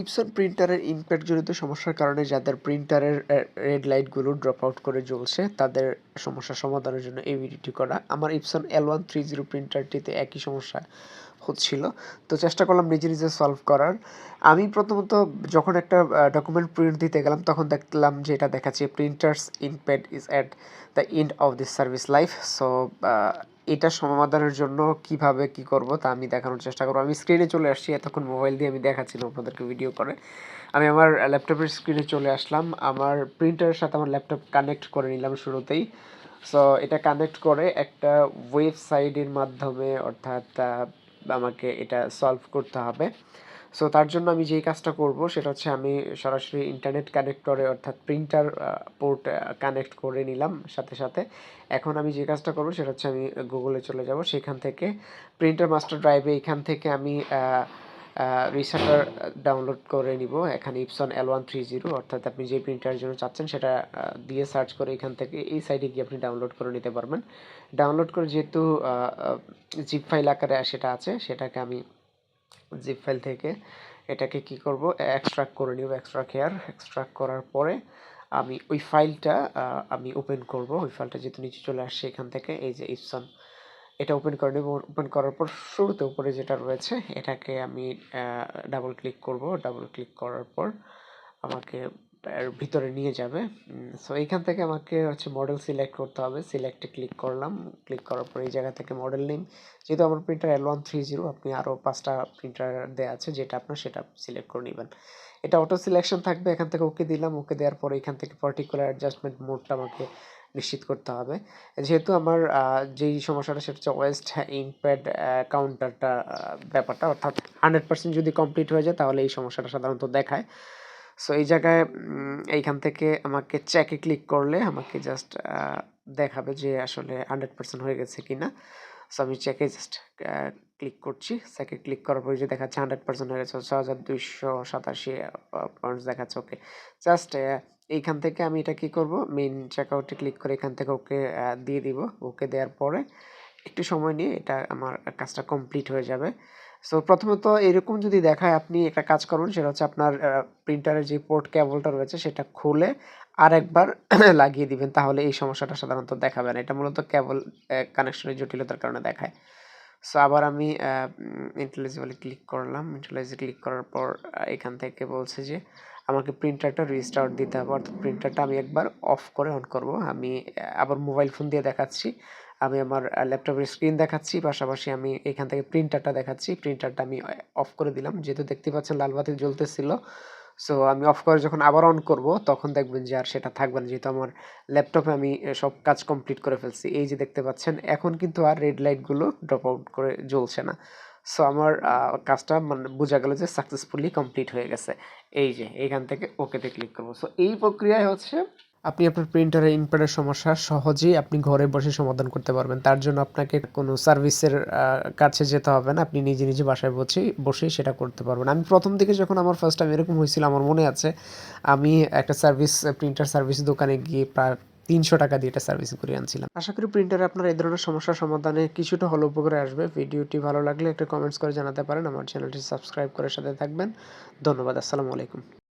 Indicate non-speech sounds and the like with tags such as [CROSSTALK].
Epson প্রিন্টারের ইনপ্যাক্টজনিত সমস্যার কারণে যাদের প্রিন্টারের রেড লাইটগুলো ড্রপ আউট করে জ্বলছে, তাদের সমস্যার সমাধানের জন্য এই ভিডিওটি করা। আমার Epson L one three zero প্রিন্টারটিতে একই সমস্যা হচ্ছিল। তো চেষ্টা করলাম নিজে নিজে সলভ করার। আমি প্রথমত যখন একটা ডকুমেন্ট প্রিন্ট দিতে গেলাম, তখন দেখলাম যে এটা দেখাচ্ছে printer's ink pad is at the end of this service life so এটা সমাধানের জন্য কীভাবে কি করব তা আমি দেখানোর চেষ্টা করব। আমি স্ক্রিনে চলে আসছি, এতক্ষণ মোবাইল দিয়ে আমি দেখাচ্ছিলাম আপনাদেরকে ভিডিও করে। আমি আমার ল্যাপটপের স্ক্রিনে চলে আসলাম। আমার প্রিন্টারের সাথে আমার ল্যাপটপ কানেক্ট করে নিলাম শুরুতেই। সো এটা কানেক্ট করে একটা ওয়েবসাইটের মাধ্যমে অর্থাৎ আমাকে এটা সলভ করতে হবে। সো তার জন্য আমি যেই কাজটা করব সেটা হচ্ছে আমি সরাসরি ইন্টারনেট কানেক্টরে অর্থাৎ প্রিন্টার পোর্ট কানেক্ট করে নিলাম সাথে সাথে। এখন আমি যে কাজটা করব সেটা হচ্ছে আমি গুগলে চলে যাব। সেখান থেকে প্রিন্টার মাস্টার ড্রাইভে এখান থেকে আমি রিসেন্টার ডাউনলোড করে নিব। এখানে Epson L one three zero অর্থাৎ আপনি যে প্রিন্টারের জন্য চাচ্ছেন সেটা দিয়ে সার্চ করে এখান থেকে এই সাইডে গিয়ে আপনি ডাউনলোড করে নিতে পারবেন। ডাউনলোড করে যেহেতু জিপ ফাইল আকারে সেটা আছে, সেটাকে আমি জিপ ফাইল থেকে এটাকে কি করব এক্সট্রাক্ট করে নিব এক্সট্রাক্ট হেয়ার এক্সট্রাক্ট করার পরে আমি ওই ফাইলটা আমি ওপেন করব। ওই ফাইলটা যেহেতু নিচে চলে আসছে এখান থেকে, এই যে ইপসন এটা ওপেন করে নেব ওপেন করার পর শুরুতে উপরে যেটা রয়েছে, এটাকে আমি ডাবল ক্লিক করব। ডাবল ক্লিক করার পর আমাকে ভিতরে নিয়ে যাবে। সো এইখান থেকে আমাকে হচ্ছে মডেল সিলেক্ট করতে হবে। সিলেক্টে ক্লিক করলাম। ক্লিক করার পর এই জায়গা থেকে মডেল নেম যেহেতু আমার printer L one three zero আপনি আরও পাঁচটা প্রিন্টার দেওয়া আছে, যেটা আপনার সেটা সিলেক্ট করে নেবেন। এটা অটো সিলেকশন থাকবে। এখান থেকে ওকে দিলাম। ওকে দেওয়ার পর এখান থেকে পার্টিকুলার অ্যাডজাস্টমেন্ট মোডটা আমাকে নিশ্চিত করতে হবে। যেহেতু আমার যেই সমস্যাটা সেটা হচ্ছে ওয়েস্ট ইনপ্যাড কাউন্টারটা ব্যাপারটা, অর্থাৎ হান্ড্রেড পার্সেন্ট যদি কমপ্লিট হয়ে যায় তাহলে এই সমস্যাটা সাধারণত দেখায়। সো এই জায়গায় এইখান থেকে আমাকে চেকে ক্লিক করলে আমাকে জাস্ট দেখাবে যে আসলে হান্ড্রেড পার্সেন্ট হয়ে গেছে কি না সো আমি চেকে জাস্ট ক্লিক করছি। চেকে ক্লিক করার পরে যে দেখাচ্ছে হান্ড্রেড পার্সেন্ট হয়ে গেছে ছ হাজার দুইশো সাতাশি পয়েন্টস দেখাচ্ছে ওকে জাস্ট এইখান থেকে আমি এটা কি করব? মেইন চেকআউটে ক্লিক করে এখান থেকে ওকে দিয়ে দিব। ওকে দেওয়ার পরে একটু সময় নিয়ে এটা আমার কাজটা কমপ্লিট হয়ে যাবে। সো প্রথমত এরকম যদি দেখায় আপনি একটা কাজ করুন, সেটা হচ্ছে আপনার প্রিন্টারের যে পোর্ট কেবলটা রয়েছে, সেটা খুলে আরেকবার [CLEARS THROAT] লাগিয়ে দিবেন। তাহলে এই সমস্যাটা সাধারণত দেখাবে না। এটা মূলত কেবল কানেকশনের জটিলতার কারণে দেখায়। সো আবার আমি ইন্টেলিজিবলে ক্লিক করলাম। ইন্টেলিজে ক্লিক করার পর এখান থেকে বলছে যে, আমাকে প্রিন্টারটা রিস্টার্ট দিতে হবে। অর্থাৎ প্রিন্টারটা আমি একবার অফ করে অন করব। আমি আবার মোবাইল ফোন দিয়ে দেখাচ্ছি। আমি আমার ল্যাপটপের স্ক্রিন দেখাচ্ছি। পাশাপাশি আমি এখান থেকে প্রিন্টারটা দেখাচ্ছি। প্রিন্টারটা আমি অফ করে দিলাম। যেহেতু দেখতে পাচ্ছেন, লাল বাতি জ্বলতেছিল। সো আমি অফ করে যখন আবার অন করব, তখন দেখবেন যে আর সেটা থাকবে না। যেহেতু আমার ল্যাপটপে আমি সব কাজ কমপ্লিট করে ফেলছি। এই যে দেখতে পাচ্ছেন, এখন কিন্তু আর রেড লাইটগুলো ড্রপ আউট করে জ্বলছে না। সো আমার কাজটা মানে বোঝা গেল যে সাকসেসফুলি কমপ্লিট হয়ে গেছে। এই যে এইখান থেকে ওকেতে ক্লিক করব। সো এই প্রক্রিয়ায় হচ্ছে আপনি আপনার প্রিন্টারের ইনপ্যাডের সমস্যা সহজেই আপনি ঘরে বসে সমাধান করতে পারবেন। তার জন্য আপনাকে কোনো সার্ভিসের কাছে যেতে হবে না। আপনি নিজে নিজে বাসায় বসেই বসেই সেটা করতে পারবেন। আমি প্রথম দিকে যখন আমার ফার্স্ট টাইম এরকম হয়েছিল, আমার মনে আছে, আমি একটা সার্ভিস প্রিন্টার সার্ভিস দোকানে গিয়ে প্রায় তিনশো টাকা দিয়ে এটা সার্ভিস করে আনছিলাম। আশা করি প্রিন্টারে আপনার এই ধরনের সমস্যার সমাধানে কিছুটা হলো উপকারে আসবে। ভিডিওটি ভালো লাগলে একটা কমেন্টস করে জানাতে পারেন। আমার চ্যানেলটি সাবস্ক্রাইব করে সাথে থাকবেন। ধন্যবাদ। আসসালামু আলাইকুম।